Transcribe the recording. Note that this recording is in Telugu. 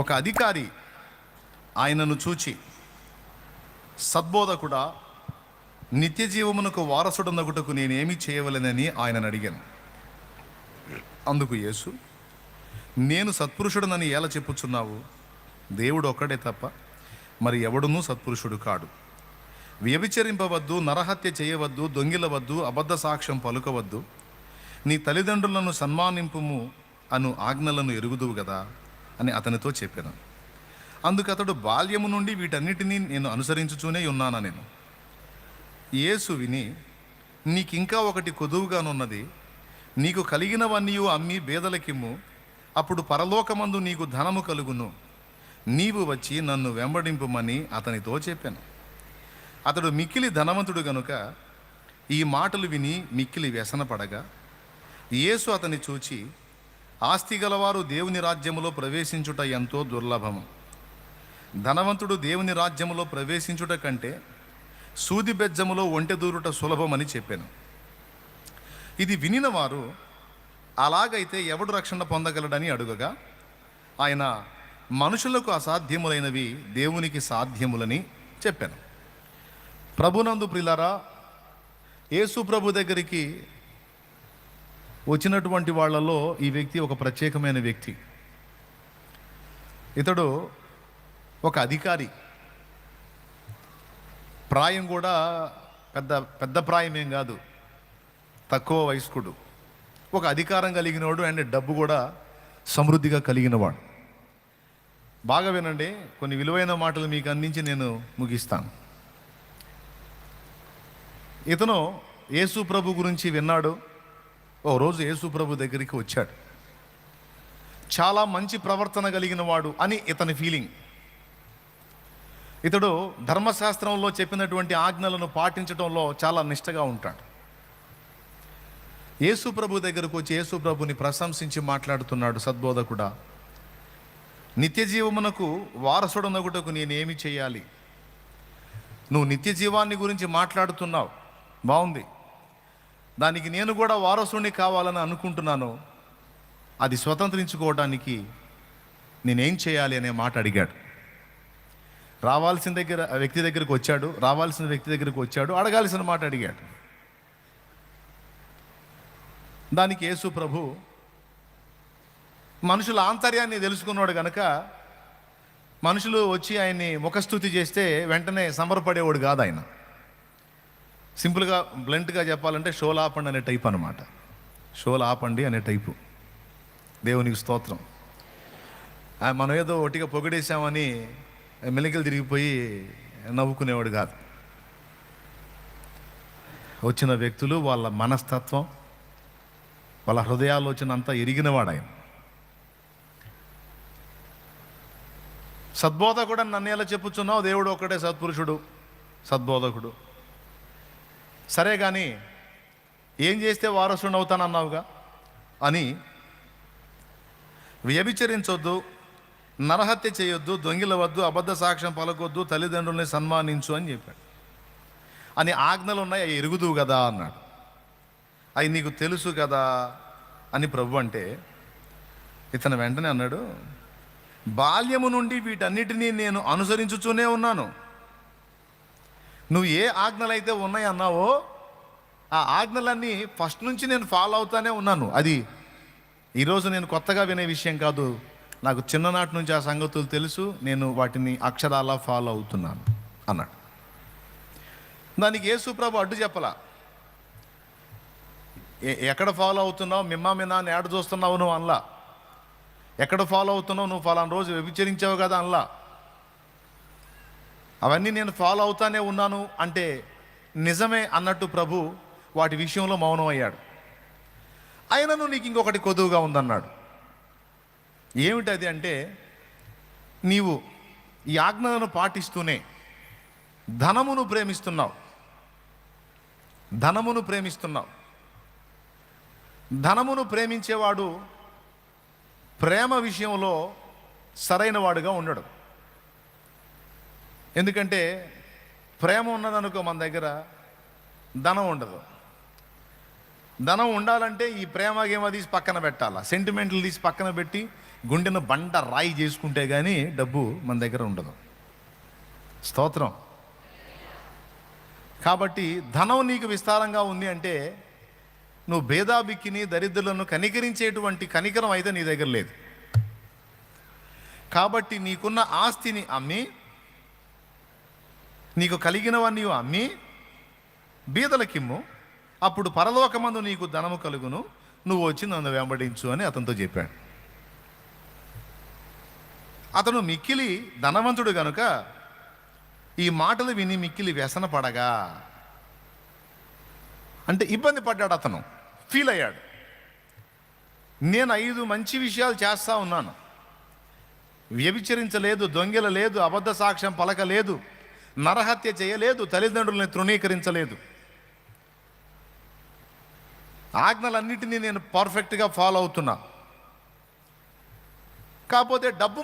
ఒక అధికారి ఆయనను చూచి సద్బోధకుడా నిత్య జీవమునకు వారసుడనగుటకు నేనేమి చేయవలెనని ఆయనను అడిగాను. అందుకు యేసు నేను సత్పురుషుడనని ఎలా చెప్పుచున్నావు? దేవుడు ఒక్కడే తప్ప మరి ఎవడునూ సత్పురుషుడు కాడు. వ్యభిచరింపవద్దు నరహత్య చేయవద్దు దొంగిలవద్దు అబద్ధ సాక్ష్యం పలుకవద్దు. నీ తల్లిదండ్రులను సన్మానింపుము అను ఆజ్ఞలను ఎరుగుదువు కదా అని అతనితో చెప్పాను. అందుకు అతడు బాల్యము నుండి వీటన్నిటినీ నేను అనుసరించుచూనే ఉన్నానా నేను? యేసు విని నీకింకా ఒకటి కొదువుగానున్నది నీకు కలిగినవన్నీ అమ్మి బేదలకిమ్ము అప్పుడు పరలోకమందు నీకు ధనము కలుగును. నీవు వచ్చి నన్ను వెంబడింపుమని అతనితో చెప్పాను. అతడు మిక్కిలి ధనవంతుడు గనుక ఈ మాటలు విని మిక్కిలి వ్యసనపడగా యేసు అతని చూచి ఆస్తి గలవారు దేవుని రాజ్యములో ప్రవేశించుట ఎంతో దుర్లభము. ధనవంతుడు దేవుని రాజ్యములో ప్రవేశించుట కంటే సూది బెజ్జములో ఒంటె దూరుట సులభమని చెప్పాను. ఇది వినిన వారు అలాగైతే ఎవడు రక్షణ పొందగలడని అడుగగా ఆయన మనుషులకు అసాధ్యములైనవి దేవునికి సాధ్యములని చెప్పాను. ప్రభునందు ప్రిలారా యేసు ప్రభు దగ్గరికి వచ్చినటువంటి వాళ్ళలో ఈ వ్యక్తి ఒక ప్రత్యేకమైన వ్యక్తి. ఇతడు ఒక అధికారి. ప్రాయం కూడా పెద్ద పెద్ద ప్రాయం ఏం కాదు. తక్కువ వయస్కుడు. ఒక అధికారం కలిగినవాడు అండ్ డబ్బు కూడా సమృద్ధిగా కలిగినవాడు. బాగా వినండి కొన్ని విలువైన మాటలు మీకు అందించి నేను ముగిస్తాను. ఇతను యేసు ప్రభు గురించి విన్నాడు. ఓ రోజు యేసు ప్రభు దగ్గరికి వచ్చాడు. చాలా మంచి ప్రవర్తన కలిగిన వాడు అని ఇతని ఫీలింగ్ ఇతడు ధర్మశాస్త్రంలో చెప్పినటువంటి ఆజ్ఞలను పాటించడంలో చాలా నిష్టగా ఉంటాడు. యేసు ప్రభు దగ్గరకు వచ్చి యేసు ప్రభుని ప్రశంసించి మాట్లాడుతున్నాడు సద్బోధకుడా. నిత్య జీవమునకు వారసుడనగుటకు నేనేమి చేయాలి? నువ్వు నిత్య జీవాన్ని గురించి మాట్లాడుతున్నావు. బాగుంది దానికి నేను కూడా వారసుని కావాలని అనుకుంటున్నాను. అది స్వతంత్రించుకోవడానికి నేనేం చేయాలి అనే మాట అడిగాడు. రావాల్సిన దగ్గర వ్యక్తి దగ్గరికి వచ్చాడు. రావాల్సిన వ్యక్తి దగ్గరికి వచ్చాడు. అడగాల్సిన మాట అడిగాడు. దానికి యేసు ప్రభు మనుషుల ఆంతర్యాన్ని తెలుసుకున్నాడు కనుక మనుషులు వచ్చి ఆయన్ని ముఖస్థుతి చేస్తే వెంటనే సంబరపడేవాడు కాదు ఆయన. సింపుల్గా బ్లంట్గా చెప్పాలంటే షోలు ఆపండి అనే టైప్ అనమాట షోలు ఆపండి అనే టైపు. దేవునికి స్తోత్రం. మనం ఏదో ఒట్టిగా పొగిడేశామని మెలికలు తిరిగిపోయి నవ్వుకునేవాడు కాదు. వచ్చిన వ్యక్తులు వాళ్ళ మనస్తత్వం వాళ్ళ హృదయాలోచన అంతా ఎరిగినవాడు ఆయన. సద్బోధకుడు అని నన్ను ఎలా చెప్పుచున్నావు? దేవుడు ఒక్కడే సత్పురుషుడు సద్బోధకుడు. సరే కానీ ఏం చేస్తే వారసుడు అవుతానన్నావుగా అని వ్యభిచరించొద్దు నరహత్య చేయొద్దు దొంగిలవద్దు అబద్ధ సాక్ష్యం పలకొద్దు తల్లిదండ్రుల్ని సన్మానించు అని చెప్పాడు. అని ఆజ్ఞలు ఉన్నాయి అవి ఎరుగుదువు కదా అన్నాడు. అవి నీకు తెలుసు కదా అని ప్రభు అంటే ఇతను వెంటనే అన్నాడు బాల్యము నుండి వీటన్నిటినీ నేను అనుసరించుతూనే ఉన్నాను. నువ్వు ఏ ఆజ్ఞలు అయితే ఉన్నాయి అన్నావో ఆ ఆజ్ఞలన్నీ ఫస్ట్ నుంచి నేను ఫాలో అవుతానే ఉన్నాను. అది ఈరోజు నేను కొత్తగా వినే విషయం కాదు. నాకు చిన్ననాటి నుంచి ఆ సంగతులు తెలుసు. నేను వాటిని అక్షరాలా ఫాలో అవుతున్నాను అన్నాడు. దానికి యేసుప్రభు అడ్డు చెప్పలా. ఎక్కడ ఫాలో అవుతున్నావు? మిమ్మా మినా అని ఏడ చూస్తున్నావు నువ్వు అనలా. ఎక్కడ ఫాలో అవుతున్నావు? నువ్వు ఫలానా రోజు వ్యభిచరించావు కదా అనలా. అవన్నీ నేను ఫాలో అవుతానే ఉన్నాను అంటే నిజమే అన్నట్టు ప్రభు వాటి విషయంలో మౌనం అయ్యాడు అయినను నీకు ఇంకొకటి కొదువుగా ఉందన్నాడు. ఏమిటది అంటే నీవు ఈ ఆజ్ఞలను పాటిస్తూనే ధనమును ప్రేమిస్తున్నావు. ధనమును ప్రేమిస్తున్నావు. ధనమును ప్రేమించేవాడు ప్రేమ విషయంలో సరైనవాడుగా ఉండడు. ఎందుకంటే ప్రేమ ఉన్నదనుకో మన దగ్గర ధనం ఉండదు. ధనం ఉండాలంటే ఈ ప్రేమగేమో తీసి పక్కన పెట్టాలా. సెంటిమెంట్లు తీసి పక్కన పెట్టి గుండెను బండ రాయి చేసుకుంటే కానీ డబ్బు మన దగ్గర ఉండదు. స్తోత్రం. కాబట్టి ధనం నీకు విస్తారంగా ఉంది అంటే నువ్వు భేదాభిక్కిని దరిద్రులను కనికరించేటువంటి కనికరం అయితే నీ దగ్గర లేదు. కాబట్టి నీకున్న ఆస్తిని అమ్మి నీకు కలిగినవన్నీ అమ్మి బీదలకిమ్ము. అప్పుడు పరలోకమందు నీకు ధనము కలుగును. నువ్వు వచ్చి నన్ను వెంబడించు అని అతనితో చెప్పాడు. అతను మిక్కిలి ధనవంతుడు గనుక ఈ మాటలు విని మిక్కిలి వ్యసన పడగా అంటే ఇబ్బంది పడ్డాడు అతను. ఫీల్ అయ్యాడు. నేను ఐదు మంచి విషయాలు చేస్తూ ఉన్నాను. వ్యభిచరించలేదు దొంగల లేదు అబద్ధ సాక్ష్యం పలకలేదు. నరహత్య చేయలేదు తల్లిదండ్రుల్ని తృణీకరించలేదు. ఆజ్ఞలన్నిటినీ నేను పర్ఫెక్ట్గా ఫాలో అవుతున్నా. కాకపోతే డబ్బు